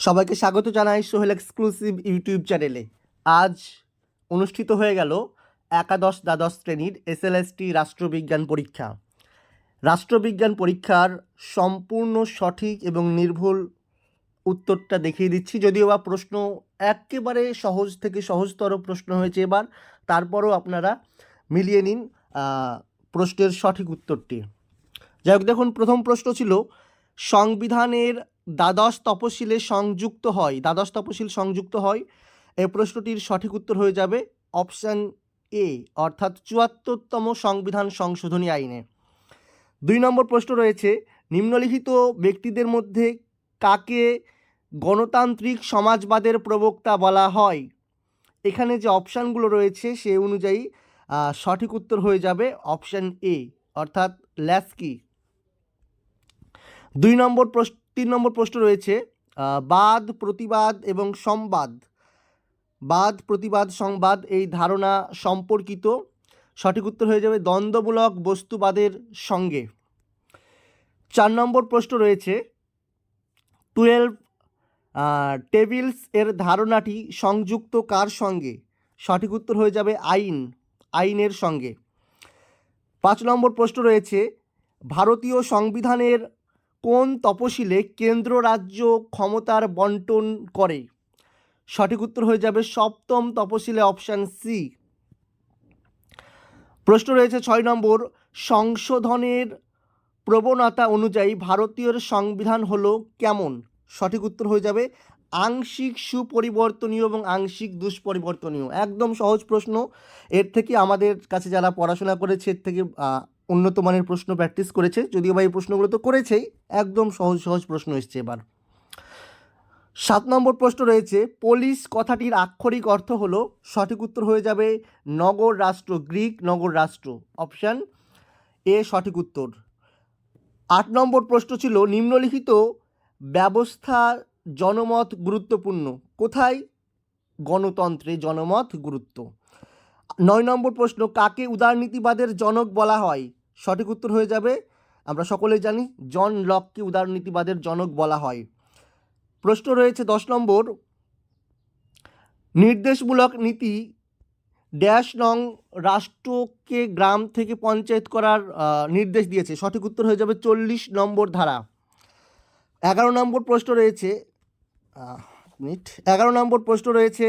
সবাইকে স্বাগত জানাই সোহেল এক্সক্লুসিভ ইউটিউব চ্যানেলে আজ অনুষ্ঠিত হয়ে গেল একাদশ দ্বাদশ শ্রেণির এসএলএসটি রাষ্ট্রবিজ্ঞান পরীক্ষা। রাষ্ট্রবিজ্ঞান পরীক্ষার সম্পূর্ণ সঠিক এবং নির্ভুল উত্তরটা দেখিয়ে দিচ্ছি। যদিও বা প্রশ্ন একেবারে সহজ থেকে সহজতর প্রশ্ন হয়েছে এবার, তারপরও আপনারা মিলিয়ে নিন প্রশ্নের সঠিক উত্তরটি। যাই হোক, দেখুন, প্রথম প্রশ্ন ছিল, সংবিধানের দ্বাদশ তপশিলে সংযুক্ত হয়। দ্বাদশ তপশিল সংযুক্ত হয়। এই প্রশ্নটির সঠিক উত্তর হয়ে যাবে অপশান এ, অর্থাৎ চুয়াত্তরতম সংবিধান সংশোধনী আইনে। দুই নম্বর প্রশ্ন রয়েছে, নিম্নলিখিত ব্যক্তিদের মধ্যে কাকে গণতান্ত্রিক সমাজবাদের প্রবক্তা বলা হয়? এখানে যে অপশানগুলো রয়েছে, সে অনুযায়ী সঠিক উত্তর হয়ে যাবে অপশান এ, অর্থাৎ ল্যাসকি। দুই নম্বর প্রশ্ন তিন নম্বর প্রশ্ন রয়েছে বাদ, প্রতিবাদ এবং সংবাদ বাদ, প্রতিবাদ, সংবাদ এই ধারণা সম্পর্কিত। সঠিক উত্তর হয়ে যাবে দ্বন্দ্বমূলক বস্তুবাদের সঙ্গে। চার নম্বর প্রশ্ন রয়েছে টুয়েলভ টেবিলস এর ধারণাটি সংযুক্ত কার সঙ্গে? সঠিক উত্তর হয়ে যাবে আইন, আইনের সঙ্গে। পাঁচ নম্বর প্রশ্ন রয়েছে, ভারতীয় সংবিধানের কোন তপশিলে কেন্দ্র রাজ্য ক্ষমতার বন্টন করে? সঠিক উত্তর হয়ে যাবে সপ্তম তপশিলে অপশান সি প্রশ্ন রয়েছে ছয় নম্বর, সংশোধনের প্রবণতা অনুযায়ী ভারতীয় সংবিধান হলো কেমন? সঠিক উত্তর হয়ে যাবে আংশিক সুপরিবর্তনীয় এবং আংশিক দুষ্পরিবর্তনীয়। একদম সহজ প্রশ্ন। এর থেকে আমাদের কাছে যারা পড়াশোনা করেছে, এর থেকে উন্নত মানের প্রশ্ন প্র্যাকটিস করেছে। যদিও বা এই প্রশ্নগুলো তো করেছেই, একদম সহজ সহজ প্রশ্ন এসছে এবার। সাত নম্বর প্রশ্ন রয়েছে পুলিশ কথাটির আক্ষরিক অর্থ হলো, সঠিক উত্তর হয়ে যাবে নগর, রাষ্ট্র, গ্রিক, নগর, রাষ্ট্র। অপশান এ সঠিক উত্তর। আট নম্বর প্রশ্ন ছিল, নিম্নলিখিত ব্যবস্থা জনমত গুরুত্বপূর্ণ। কোথায়? গণতন্ত্রে জনমত গুরুত্ব। নয় নম্বর প্রশ্ন, কাকে উদারনীতিবাদের জনক বলা হয়? সঠিক উত্তর হয়ে যাবে। আমরা সকলেই জানি, জন লককে উদারনীতিবাদের জনক বলা হয়। প্রশ্ন রয়েছে দশ নম্বর। নির্দেশমূলক নীতি ড্যাশ নং রাষ্ট্রকে গ্রাম থেকে পঞ্চায়েত করার নির্দেশ দিয়েছে। সঠিক উত্তর হয়ে যাবে চল্লিশ নম্বর ধারা। এগারো নম্বর প্রশ্ন রয়েছে মিনিট। এগারো নম্বর প্রশ্ন রয়েছে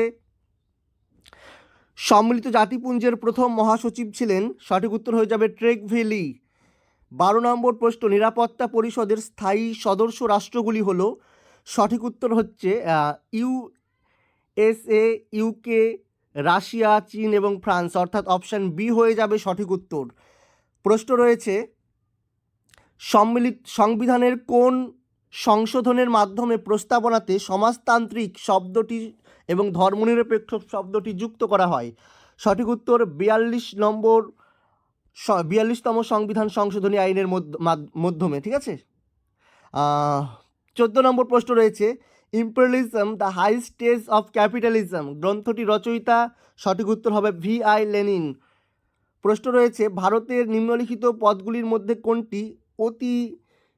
সম্মিলিত জাতিপুঞ্জের প্রথম মহাসচিব ছিলেন, সঠিক উত্তর হয়ে যাবে ট্রেক ভ্যালি বারো নম্বর প্রশ্ন, নিরাপত্তা পরিষদের স্থায়ী সদস্য রাষ্ট্রগুলি হলো, সঠিক উত্তর হচ্ছে U S A UK, Russia, চীন এবং ফ্রান্স, অর্থাৎ অপশান বি হয়ে যাবে সঠিক উত্তর। প্রশ্ন রয়েছে, সম্মিলিত সংবিধানের কোন সংশোধনের মাধ্যমে প্রস্তাবনাতে সমাজতান্ত্রিক শব্দটি এবং ধর্মনিরপেক্ষ শব্দটি যুক্ত করা হয়। সঠিক উত্তর বিয়াল্লিশ নম্বর বিয়াল্লিশতম সংবিধান সংশোধনী আইনের মাধ্যমে, ঠিক আছে? চোদ্দ নম্বর প্রশ্ন রয়েছে, imperialism, the high stage of capitalism গ্রন্থটি রচয়িতা, সঠিক উত্তর হবে ভি আই লেনিন। প্রশ্ন রয়েছে, ভারতের নিম্নলিখিত পদগুলির মধ্যে কোনটি অতি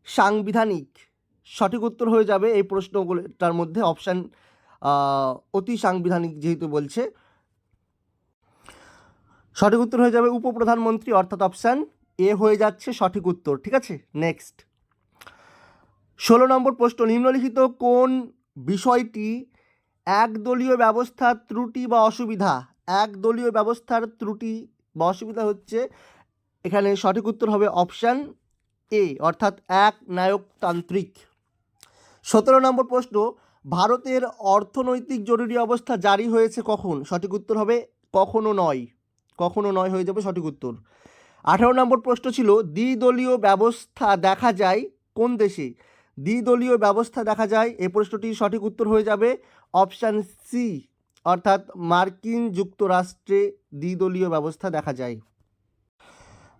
সাংবিধানিক? সঠিক উত্তর হয়ে যাবে এই প্রশ্নগুলোটার মধ্যে অপশান অতি সাংবিধানিক যেহেতু বলছে। সঠিক উত্তর হয়ে যাবে উপপ্রধানমন্ত্রী, অর্থাৎ অপশান এ হয়ে যাচ্ছে সঠিক উত্তর, ঠিক আছে? নেক্সট ষোলো নম্বর প্রশ্ন, নিম্নলিখিত কোন বিষয়টি একদলীয় ব্যবস্থার ত্রুটি বা অসুবিধা? একদলীয় ব্যবস্থার ত্রুটি বা অসুবিধা হচ্ছে, এখানে সঠিক উত্তর হবে অপশান এ অর্থাৎ এক নায়কতান্ত্রিক। সতেরো নম্বর প্রশ্ন ভারতের অর্থনৈতিক জরুরি অবস্থা জারি হয়েছে কখন? সঠিক উত্তর হবে কখনো নয়। কখনো নয় হয়ে যাবে সঠিক উত্তর। আঠারো নম্বর প্রশ্ন ছিল, দ্বিদলীয় ব্যবস্থা দেখা যায় কোন দেশে? দ্বিদলীয় ব্যবস্থা দেখা যায়, এ প্রশ্নটি সঠিক উত্তর হয়ে যাবে অপশান সি, অর্থাৎ মার্কিন যুক্তরাষ্ট্রে দ্বিদলীয় ব্যবস্থা দেখা যায়।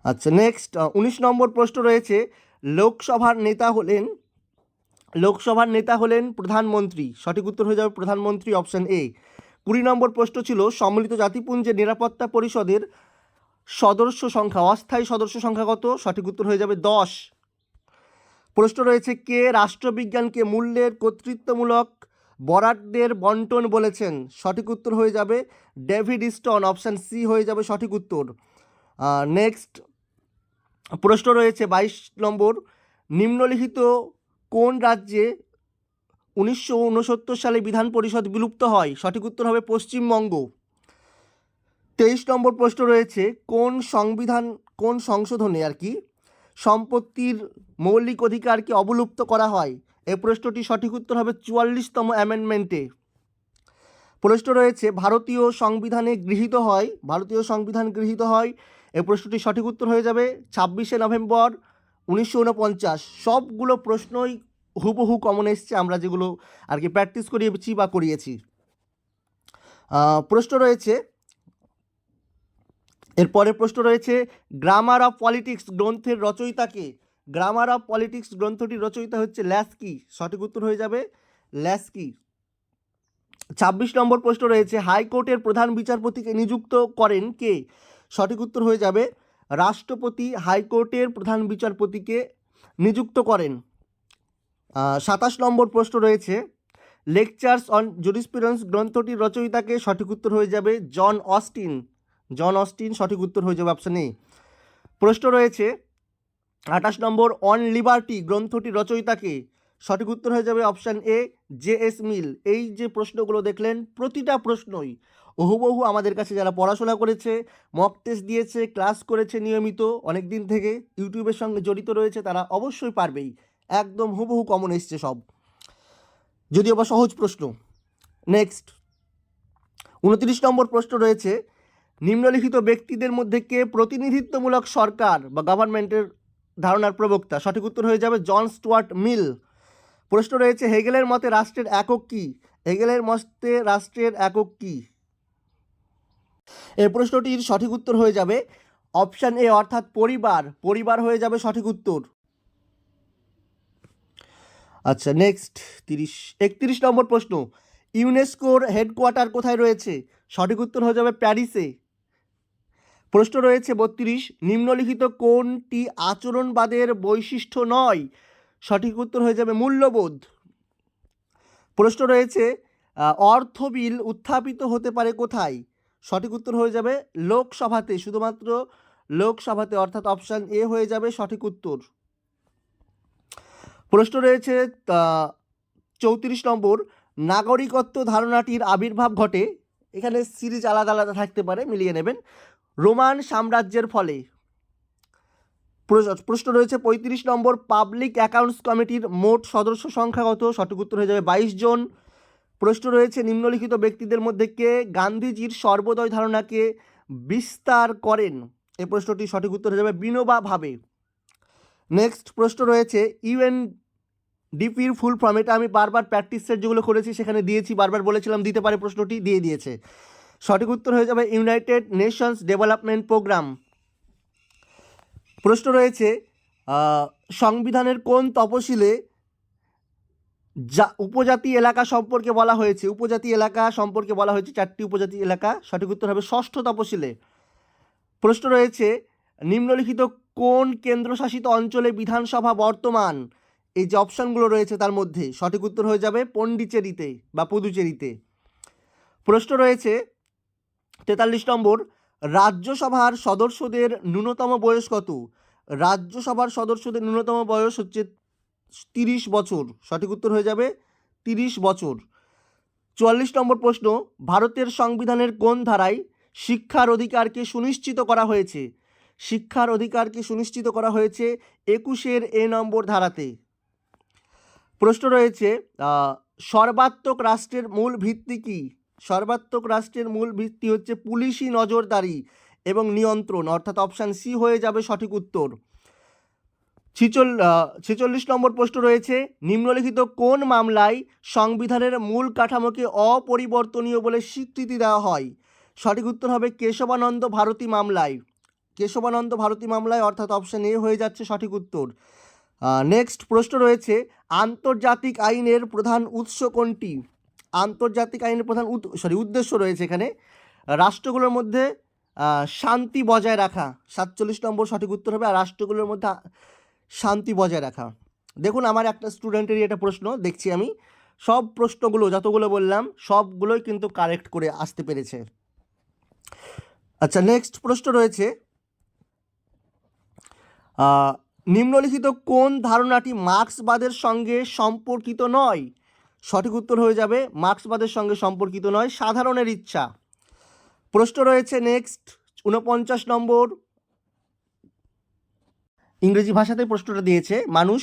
আচ্ছা নেক্সট উনিশ নম্বর প্রশ্ন রয়েছে, লোকসভার নেতা হলেন লোকসভার নেতা হলেন প্রধানমন্ত্রী। সঠিক উত্তর হয়ে যাবে প্রধানমন্ত্রী অপশান এ। কুড়ি নম্বর প্রশ্ন ছিল, সম্মিলিত জাতিপুঞ্জের নিরাপত্তা পরিষদের সদস্য সংখ্যা, অস্থায়ী সদস্য সংখ্যা কত? সঠিক উত্তর হয়ে যাবে দশ। প্রশ্ন রয়েছে, কে রাষ্ট্রবিজ্ঞানকে মূল্যের কর্তৃত্বমূলক বরাদ্দের বন্টন বলেছেন? সঠিক উত্তর হয়ে যাবে ডেভিড ইস্টন অপশান সি হয়ে যাবে সঠিক উত্তর। নেক্সট প্রশ্ন রয়েছে, বাইশ নম্বর, নিম্নলিখিত কোন রাজ্যে উনিশশো উনসত্তর সালে বিধান পরিষদ বিলুপ্ত হয়? সঠিক উত্তর হবে পশ্চিমবঙ্গ। তেইশ নম্বর প্রশ্ন রয়েছে, কোন সংবিধান, কোন সংশোধনে আর কি সম্পত্তির মৌলিক অধিকারকে অবলুপ্ত করা হয়? এই প্রশ্নটি সঠিক উত্তর হবে চুয়াল্লিশতম অ্যামেন্ডমেন্টে। প্রশ্ন রয়েছে, ভারতীয় সংবিধানে গৃহীত হয়, ভারতীয় সংবিধান গৃহীত হয়? এই প্রশ্নটি সঠিক উত্তর হয়ে যাবে ছাব্বিশে নভেম্বর। উনিশশো উনপঞ্চাশ সবগুলো প্রশ্নই হুবহু কমন এসছে, আমরা যেগুলো আর কি প্র্যাকটিস করিয়েছি বা করিয়েছি। প্রশ্ন রয়েছে এরপরে প্রশ্ন রয়েছে গ্রামার অফ পলিটিক্স গ্রন্থের রচয়িতাকে গ্রামার অফ পলিটিক্স গ্রন্থটির রচয়িতা হচ্ছে ল্যাস্কি, সঠিক উত্তর হয়ে যাবে ল্যাসকি। ছাব্বিশ নম্বর প্রশ্ন রয়েছে, হাইকোর্টের প্রধান বিচারপতিকে নিযুক্ত করেন কে? সঠিক উত্তর হয়ে যাবে রাষ্ট্রপতি হাইকোর্টের প্রধান বিচারপতিকে নিযুক্ত করেন। সাতাশ নম্বর প্রশ্ন রয়েছে, লেকচার্স অন জুরিসপ্রুডেন্স গ্রন্থটির রচয়িতাকে সঠিক উত্তর হয়ে যাবে জন অস্টিন। জন অস্টিন সঠিক উত্তর হয়ে যাবে অপশান এ প্রশ্ন রয়েছে, আঠাশ নম্বর অন লিবার্টি গ্রন্থটির রচয়িতাকে সঠিক উত্তর হয়ে যাবে option A, J S Mill. এই যে প্রশ্নগুলো দেখলেন, প্রতিটা প্রশ্নই হুবহু আমাদের কাছে যারা পড়াশোনা করেছে মক টেস্ট দিয়েছে ক্লাস করেছে নিয়মিত অনেক দিন থেকে ইউটিউবের সঙ্গে জড়িত রয়েছে, তারা অবশ্যই পারবেই। একদম হুবহু কমন এসছে সব। যদিও বা সহজ প্রশ্ন নেক্সট উনত্রিশ নম্বর প্রশ্ন রয়েছে, নিম্নলিখিত ব্যক্তিদের মধ্যে কে প্রতিনিধিত্বমূলক সরকার বা গভর্নমেন্টের ধারণার প্রবক্তা? সঠিক উত্তর হয়ে যাবে জন স্টুয়ার্ট মিল। প্রশ্ন রয়েছে, হেগেলের মতে রাষ্ট্রের একক কী? হেগেলের মতে রাষ্ট্রের একক কী? এই প্রশ্নটির সঠিক উত্তর হয়ে যাবে অপশান এ, অর্থাৎ পরিবার। পরিবার হয়ে যাবে সঠিক উত্তর। আচ্ছা নেক্সট, তিরিশ, একত্রিশ নম্বর প্রশ্ন। ইউনেস্কোর হেডকোয়ার্টার কোথায় রয়েছে? সঠিক উত্তর হয়ে যাবে প্যারিসে। প্রশ্ন রয়েছে, বত্রিশ, নিম্নলিখিত কোনটি আচরণবাদের বৈশিষ্ট্য নয়? সঠিক উত্তর হয়ে যাবে মূল্যবোধ। প্রশ্ন রয়েছে আহ, অর্থ বিল উত্থাপিত হতে পারে কোথায়? সঠিক উত্তর হয়ে যাবে লোকসভাতে শুধুমাত্র লোকসভাতে অর্থাৎ অপশান এ হয়ে যাবে সঠিক উত্তর। প্রশ্ন রয়েছে চৌত্রিশ নম্বর নাগরিকত্ব ধারণাটির আবির্ভাব ঘটে। এখানে সিরিজ আলাদা আলাদা থাকতে পারে মিলিয়ে নেবেন। রোমান সাম্রাজ্যের ফলে। প্রশ্ন রয়েছে, পঁয়ত্রিশ নম্বর পাবলিক অ্যাকাউন্টস কমিটির মোট সদস্য সংখ্যা কত? সঠিক উত্তর হয়ে যাবে বাইশ জন। প্রশ্ন রয়েছে, নিম্নলিখিত ব্যক্তিদের মধ্যে কে গান্ধীজির সর্বোদয় ধারণাকে বিস্তার করেন? এই প্রশ্নটি সঠিক উত্তর হয়ে যাবে বিনোবা ভাবে নেক্সট প্রশ্ন রয়েছে ইউএন ডিপির ফুল ফর্ম এটা আমি বারবার প্র্যাকটিসের যেগুলো করেছি সেখানে দিয়েছি, বারবার বলেছিলাম, দিতে পারে প্রশ্নটি, দিয়ে দিয়েছে। সঠিক উত্তর হয়ে যাবে ইউনাইটেড নেশনস ডেভেলপমেন্ট প্রোগ্রাম প্রশ্ন রয়েছে সংবিধানের কোন তপশিলে যা, উপজাতি এলাকা সম্পর্কে বলা হয়েছে? উপজাতি এলাকা সম্পর্কে বলা হয়েছে, চারটি উপজাতি এলাকা, সঠিক উত্তর হবে ষষ্ঠ তপশিলে প্রশ্ন রয়েছে, নিম্নলিখিত কোন কেন্দ্রশাসিত অঞ্চলে বিধানসভা বর্তমান? এই যে অপশানগুলো রয়েছে তার মধ্যে, সঠিক উত্তর হয়ে যাবে পন্ডিচেরিতে বা পুদুচেরিতে। প্রশ্ন রয়েছে, তেতাল্লিশ নম্বর রাজ্যসভার সদস্যদের ন্যূনতম বয়স কত? রাজ্যসভার সদস্যদের ন্যূনতম বয়স হচ্ছে তিরিশ বছর। সঠিক উত্তর হয়ে যাবে তিরিশ বছর। চুয়াল্লিশ নম্বর প্রশ্ন, ভারতের সংবিধানের কোন ধারায় শিক্ষার অধিকারকে সুনিশ্চিত করা হয়েছে? শিক্ষার অধিকারকে সুনিশ্চিত করা হয়েছে একুশের এ নম্বর ধারাতে। প্রশ্ন রয়েছে সর্বাত্মক রাষ্ট্রের মূল ভিত্তি কী? সর্বাত্মক রাষ্ট্রের মূল ভিত্তি হচ্ছে পুলিশি নজরদারি এবং নিয়ন্ত্রণ, অর্থাৎ অপশান সি হয়ে যাবে সঠিক উত্তর। ছিচল ছেচল্লিশ নম্বর প্রশ্ন রয়েছে, নিম্নলিখিত কোন মামলায় সংবিধানের মূল কাঠামোকে অপরিবর্তনীয় বলে স্বীকৃতি দেওয়া হয়? সঠিক উত্তর হবে কেশবানন্দ ভারতী মামলায়। কেশবানন্দ ভারতী মামলায়, অর্থাৎ অপশান এ হয়ে যাচ্ছে সঠিক উত্তর। নেক্সট প্রশ্ন রয়েছে, আন্তর্জাতিক আইনের প্রধান উৎস কোনটি? আন্তর্জাতিক আইনের প্রধান সরি উদ্দেশ্য রয়েছে এখানে, রাষ্ট্রগুলোর মধ্যে শান্তি বজায় রাখা, সাতচল্লিশ নম্বর সঠিক উত্তর হবে, আর রাষ্ট্রগুলোর মধ্যে শান্তি বজায় রাখা। দেখুন, আমার একটা স্টুডেন্টেরই একটা প্রশ্ন, দেখছি আমি। সব প্রশ্নগুলো, যতগুলো বললাম, সবগুলোই কিন্তু কারেক্ট করে আসতে পেরেছে। আচ্ছা নেক্সট প্রশ্ন রয়েছে নিম্নলিখিত কোন ধারণাটি মার্ক্সবাদের সঙ্গে সম্পর্কিত নয়? সঠিক উত্তর হয়ে যাবে, মার্ক্সবাদের সঙ্গে সম্পর্কিত নয়, সাধারণের ইচ্ছা। প্রশ্ন রয়েছে নেক্সট উনপঞ্চাশ নম্বর। ইংরেজি ভাষাতে প্রশ্নটা দিয়েছে, মানুষ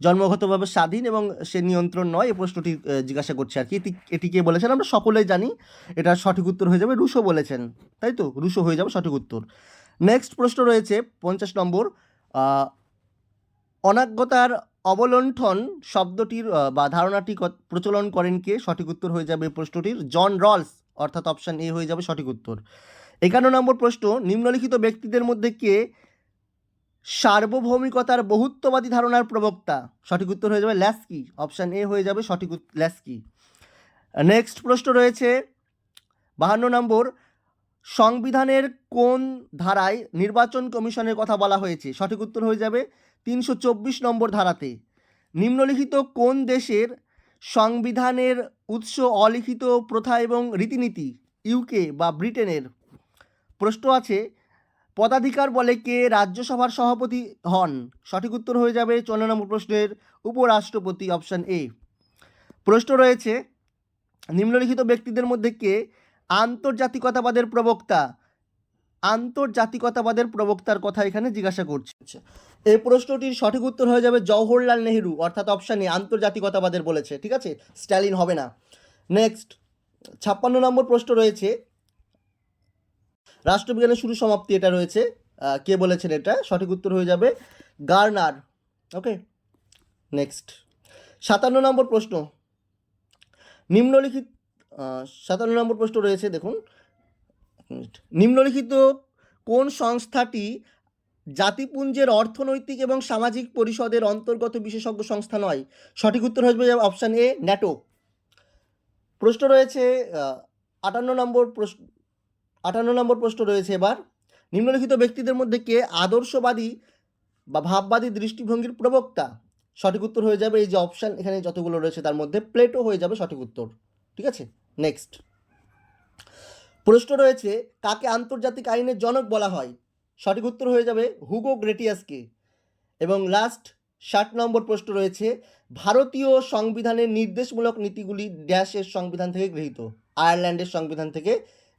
জন্মগতভাবে স্বাধীন এবং সে নিয়ন্ত্রণ নয় এই প্রশ্নটি জিজ্ঞাসা করছে আর কি। এটি এটি কে বলেছেন? আমরা সকলেই জানি, এটা সঠিক উত্তর হয়ে যাবে, রুশো বলেছেন। তাই তো? রুশো হয়ে যাবে সঠিক উত্তর। নেক্সট প্রশ্ন রয়েছে, পঞ্চাশ নম্বর। অনাজ্ঞতার অবলণ্ঠন শব্দটির বা ধারণাটি প্রচলন করেন কে? সঠিক উত্তর হয়ে যাবে প্রশ্নটির জন রলস, অর্থাৎ অপশান এ হয়ে যাবে সঠিক উত্তর। একান্ন নম্বর প্রশ্ন, নিম্নলিখিত ব্যক্তিদের মধ্যে কে সার্বভৌমিকতার বহুত্ববাদী ধারণার প্রবক্তা? সঠিক উত্তর হয়ে যাবে ল্যাস্কি, অপশান এ হয়ে যাবে সঠিক ল্যাস্কি। নেক্সট প্রশ্ন রয়েছে, বাহান্ন নম্বর, সংবিধানের কোন ধারায় নির্বাচন কমিশনের কথা বলা হয়েছে? সঠিক উত্তর হয়ে যাবে তিনশো চব্বিশ নম্বর ধারাতে। নিম্নলিখিত কোন দেশের সংবিধানের উৎস অলিখিত প্রথা এবং রীতিনীতি? ইউকে বা ব্রিটেনের। প্রশ্ন আছে, পদাধিকার বলে কে রাজ্যসভার সভাপতি হন? সঠিক উত্তর হয়ে যাবে চৌন্ন নম্বর প্রশ্নের উপরাষ্ট্রপতি অপশান এ। প্রশ্ন রয়েছে, নিম্নলিখিত ব্যক্তিদের মধ্যে কে আন্তর্জাতিকতাবাদের প্রবক্তা? আন্তর্জাতিকতাবাদের প্রবক্তার কথা এখানে জিজ্ঞাসা করছে। এই প্রশ্নটির সঠিক উত্তর হয়ে যাবে জওহরলাল নেহেরু, অর্থাৎ অপশানে আন্তর্জাতিকতাবাদের বলেছে, ঠিক আছে? স্ট্যালিন হবে না। নেক্সট ছাপ্পান্ন নম্বর প্রশ্ন রয়েছে, রাষ্ট্রবিজ্ঞানের শুরু সমাপ্তি এটা রয়েছে কে বলেছেন এটা? সঠিক উত্তর হয়ে যাবে গার্নার ওকে নেক্সট সাতান্ন নম্বর প্রশ্ন, নিম্নলিখিত সাতান্ন নম্বর প্রশ্ন রয়েছে, দেখুন। নিম্নলিখিত কোন সংস্থাটি জাতিপুঞ্জের অর্থনৈতিক এবং সামাজিক পরিষদের অন্তর্গত বিশেষজ্ঞ সংস্থা নয়? সঠিক উত্তর যাবে অপশান এ, ন্যাটো। প্রশ্ন রয়েছে আটান্ন নম্বর প্রশ্ন, আটান্ন নম্বর প্রশ্ন রয়েছে এবার। নিম্নলিখিত ব্যক্তিদের মধ্যে কে আদর্শবাদী বা ভাববাদী দৃষ্টিভঙ্গির প্রবক্তা? সঠিক উত্তর হয়ে যাবে এই যে অপশান এখানে যতগুলো রয়েছে তার মধ্যে প্লেটো হয়ে যাবে সঠিক উত্তর। ঠিক আছে? নেক্সট। প্রশ্ন রয়েছে, কাকে আন্তর্জাতিক আইনের জনক বলা হয়? সঠিক উত্তর হয়ে যাবে হুগো গ্রেটিয়াসকে। এবং লাস্ট ষাট নম্বর প্রশ্ন রয়েছে, ভারতীয় সংবিধানের নির্দেশমূলক নীতিগুলি ড্যাশের সংবিধান থেকে গৃহীত, আয়ারল্যান্ডের সংবিধান থেকে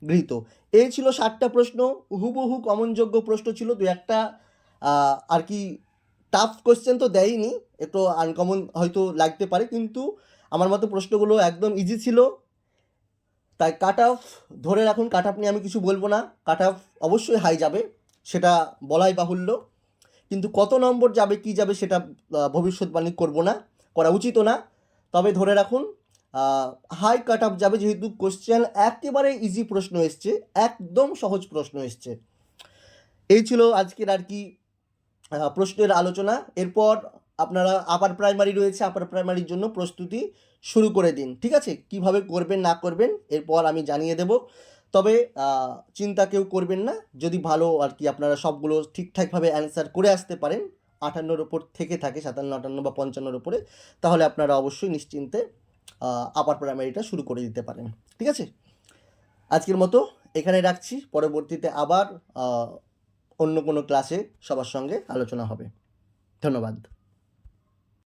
গৃহীত। এই ছিল ষাটটা প্রশ্ন, হুবহু কমনযোগ্য প্রশ্ন ছিল দু একটা আর কি টাফ কোশ্চেন তো দেয়নি, একটু আনকমন হয়তো লাগতে পারে, কিন্তু আমার মতো প্রশ্নগুলো একদম ইজি ছিল। তাই কাট অফ ধরে রাখুন কাট অফ নিয়ে আমি কিছু বলব না। কাট অফ অবশ্যই হাই যাবে, সেটা বলাই বাহুল্য। কিন্তু কত নম্বর যাবে, কি যাবে সেটা ভবিষ্যৎবাণী করব না, করা উচিতও না। তবে ধরে রাখুন হাই কাট অফ যাবে যেহেতু কোশ্চেন একেবারে ইজি প্রশ্ন এসছে, একদম সহজ প্রশ্ন এসছে। এই ছিল আজকের আর কি প্রশ্নের আলোচনা। এরপর আপনারা আপার প্রাইমারি রয়েছে আপার প্রাইমারির জন্য প্রস্তুতি শুরু করে দিন, ঠিক আছে? কীভাবে করবেন, না করবেন, এরপর আমি জানিয়ে দেব। তবে চিন্তা কেউ করবেন না, যদি ভালো আর কি আপনারা সবগুলো ঠিকঠাকভাবে অ্যান্সার করে আসতে পারেন, আটান্নর ওপর থেকে থাকে, সাতান্ন, আটান্ন বা পঞ্চান্নর ওপরে তাহলে আপনারা অবশ্যই নিশ্চিন্তে আপার প্রাইমারিটা শুরু করে দিতে পারেন, ঠিক আছে? আজকের মতো এখানে রাখছি, পরবর্তীতে আবার অন্য কোনো ক্লাসে সবার সঙ্গে আলোচনা হবে। ধন্যবাদ।